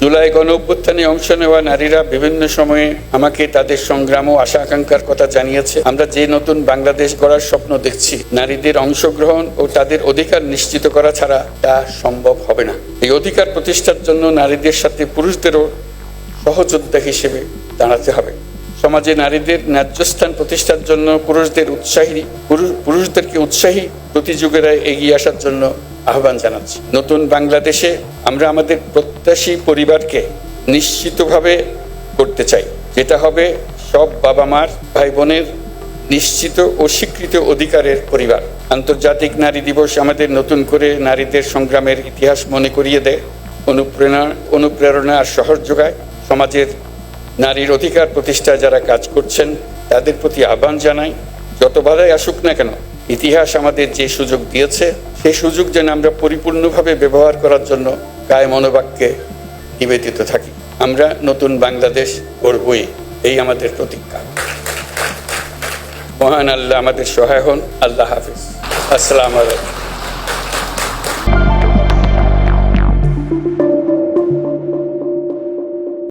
জুলাই গণ অভ্যুত্থানে অংশ নেওয়া নারীরা বিভিন্ন সময়ে আমাকে তাদের সংগ্রাম ও আশা আকাঙ্ক্ষার কথা জানিয়েছে। আমরা যে নতুন বাংলাদেশ গড়ার স্বপ্ন দেখছি, নারীদের অংশগ্রহণ ও তাদের অধিকার নিশ্চিত করা ছাড়া তা সম্ভব হবে না। এই অধিকার প্রতিষ্ঠার জন্য নারীদের সাথে পুরুষদেরও সহযোদ্ধা হিসেবে দাঁড়াতে হবে। সমাজে নারীদের ন্যায্য স্থান প্রতিষ্ঠার জন্য পুরুষদের উৎসাহী, পুরুষ- পুরুষদেরকে উৎসাহী প্রতিযোগীরা এগিয়ে আসার জন্য আহ্বান জানাচ্ছি। নতুন বাংলাদেশে আমরা আমাদের প্রত্যাশী পরিবারকে নিশ্চিতভাবে করতে চাই। যেটা হবে সব বাবা মার ভাই বোনের নিশ্চিত ও স্বীকৃত অধিকারের পরিবার। আন্তর্জাতিক নারী দিবস আমাদের নতুন করে নারীদের সংগ্রামের ইতিহাস মনে করিয়ে দেয়, অনুপ্রেরণা অনুপ্রেরণা আর সহজ যোগায়। সমাজের নারীর অধিকার প্রতিষ্ঠায় যারা কাজ করছেন, তাদের প্রতি আহ্বান জানাই। যত বাধাই আসুক না কেন ইতিহাস আমাদের যে সুযোগ দিয়েছে, সেই সুযোগ যেন আমরা পরিপূর্ণভাবে ব্যবহার করার জন্য গায়ে মনোবাক্যে নিবেদিত থাকি। আমরা নতুন বাংলাদেশ গড়বই, এই আমাদের প্রতিজ্ঞা। মহান আল্লাহ আমাদের সহায় হন। আল্লাহ হাফিজ। আসসালামু আলাইকুম।